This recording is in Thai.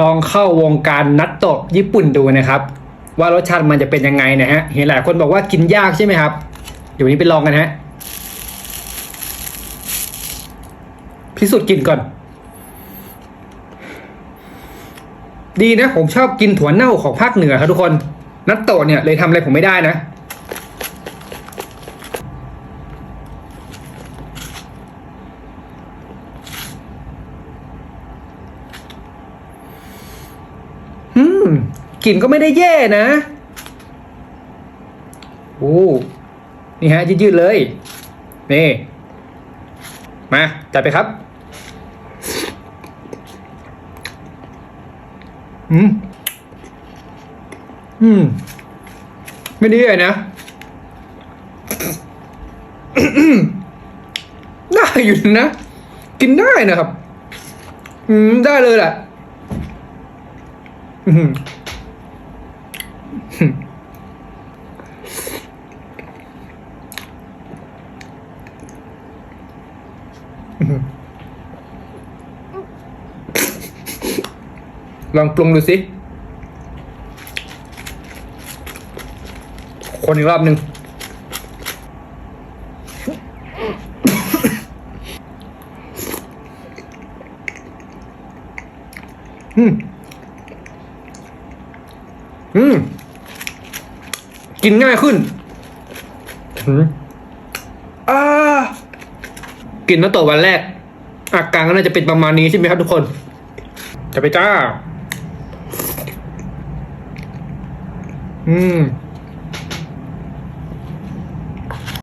ลองเข้าวงการนัตโตะญี่ปุ่นดูนะครับ ว่ารสชาติมันจะเป็นยังไงนะฮะเห็นหลายคนบอกว่ากินยากใช่ไหมครับ เดี๋ยวนนี้ไปลองกันฮะพิสูจน์กินก่อน ดีนะผมชอบกินถั่วเน่าของภาคเหนือครับทุกคน นัตโตะเนี่ยเลยทำอะไรผมไม่ได้นะ อืมกลิ่นก็ไม่ได้แย่นะ โอ้ นี่ฮะยืดๆเลย นี่ มา จัดไปครับ อืม อืม ไม่ได้แย่นะ ได้อยู่นะ กินได้นะครับ อืม ได้เลยแหละ ลองปรุงดูสิ คนอีกรอบหนึ่งอืม อืม กินง่ายขึ้นอืมอ่ากินน้ำตกวันแรก อาการก็น่าจะเป็นประมาณนี้ใช่ไหมครับทุกคน จะไปจ้า อืม